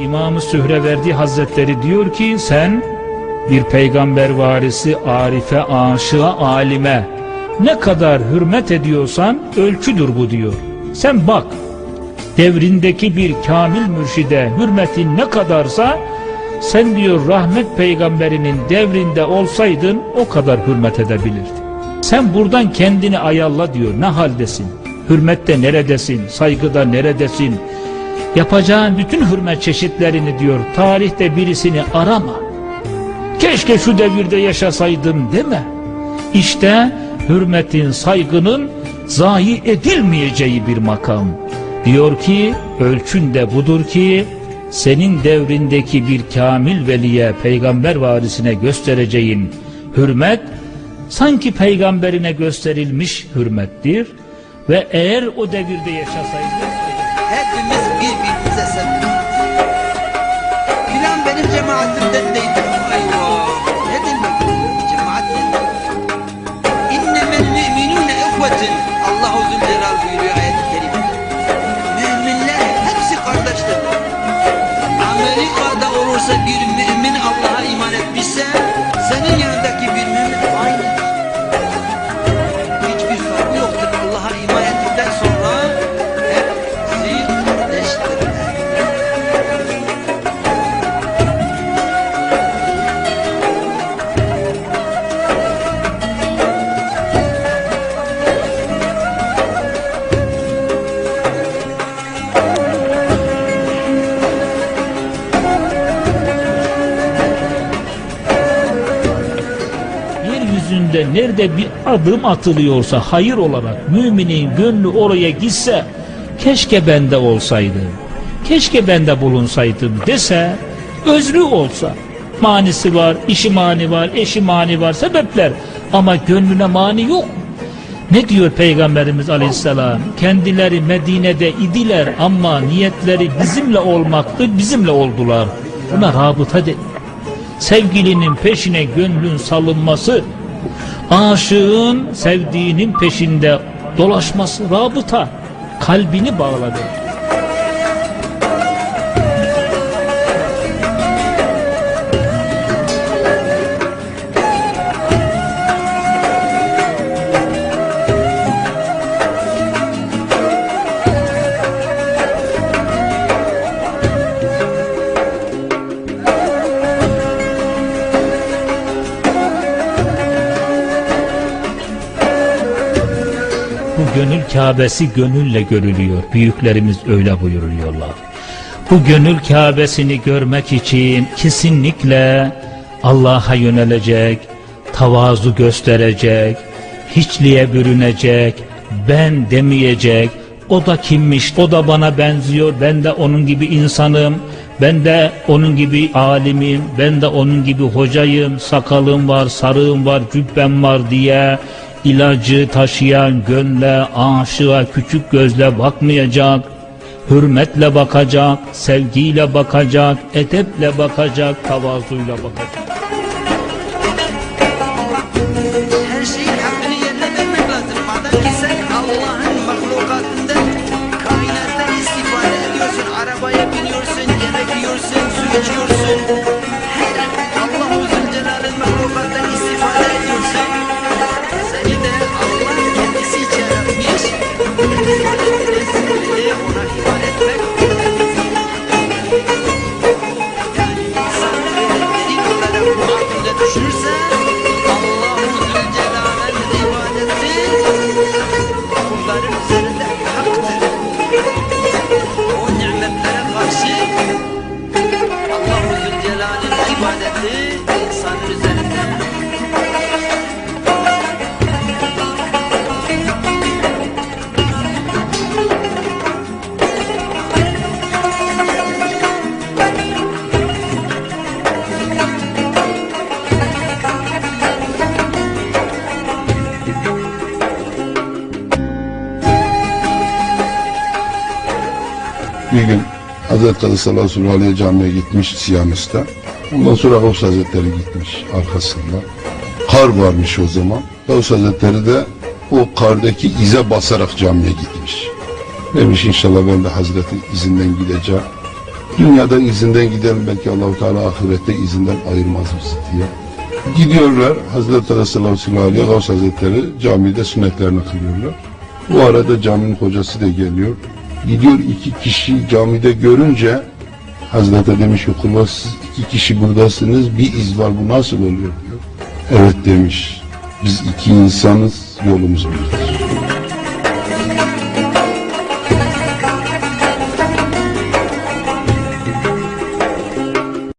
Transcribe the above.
İmam-ı Sühreverdi Hazretleri diyor ki sen bir peygamber varisi, arife, aşığa, alime ne kadar hürmet ediyorsan ölçüdür bu diyor. Sen bak devrindeki bir kamil mürşide hürmetin ne kadarsa sen diyor rahmet peygamberinin devrinde olsaydın o kadar hürmet edebilirdin. Sen buradan kendini ayarla diyor ne haldesin? Hürmette neredesin? Saygıda neredesin? Yapacağın bütün hürmet çeşitlerini diyor tarihte birisini arama. Keşke şu devirde yaşasaydım deme. İşte hürmetin, saygının zayi edilmeyeceği bir makam. Diyor ki ölçün de budur ki senin devrindeki bir kamil veliye, peygamber varisine göstereceğin hürmet sanki peygamberine gösterilmiş hürmettir ve eğer o devirde yaşasaydı Hepimiz birbirimize sevdik. Filan benim cemaatimden değildir. Eyvah. Ne demek bu cemaatten? İnnemel müminune ihvetun. Allahu Zülcelal buyuruyor ayet-i kerime. Müminler hepsi kardeştir. Amerika'da olursa bir mümin Allah'a iman etmişse nerede bir adım atılıyorsa hayır olarak müminin gönlü oraya gitse keşke bende olsaydı keşke bende bulunsaydım dese özrü olsa manisi var işi mani var eşi mani var sebepler ama gönlüne mani yok ne diyor Peygamberimiz Aleyhisselam? Kendileri Medine'de idiler ama niyetleri bizimle olmaktı, bizimle oldular. Buna rabıta de. Sevgilinin peşine gönlün salınması, aşığın sevdiğinin peşinde dolaşması, rabıta, kalbini bağladı. Gönül Kabe'si gönülle görülüyor. Büyüklerimiz öyle buyuruyorlar. Bu gönül Kabe'sini görmek için kesinlikle Allah'a yönelecek, tavazu gösterecek, hiçliğe bürünecek, ben demeyecek, o da kimmiş, o da bana benziyor, ben de onun gibi insanım, ben de onun gibi alimim, ben de onun gibi hocayım, sakalım var, sarığım var, cübbem var diye ilacı taşıyan gönle, aşığa küçük gözle bakmayacak, hürmetle bakacak, sevgiyle bakacak, edeple bakacak, tavazuyla bakacak. Her şeyin hakkını yerine vermek lazım. Madem ki sen Allah'ın Bir gün Hazreti Ali sallallahu aleyhi ve camiye gitmiş Siyanist'te. Ondan sonra Gavs Hazretleri gitmiş arkasında. Kar varmış o zaman. Gavs Hazretleri de o kardaki ize basarak camiye gitmiş. Demiş inşallah ben de Hazreti izinden gideceğim. Dünyada izinden gidelim belki Allahu Teala ahirette izinden ayırmaz bizi diye. Gidiyorlar Hazreti Aleyhisselatü Aleyhi Gavs Hazretleri camide sünnetlerini kılıyorlar. Bu arada caminin hocası da geliyor. Gidiyor iki kişi camide görünce Hazreti demiş ki kullar siz iki kişi buradasınız bir iz var bu nasıl oluyor diyor. Evet demiş biz iki insanız yolumuz birdir.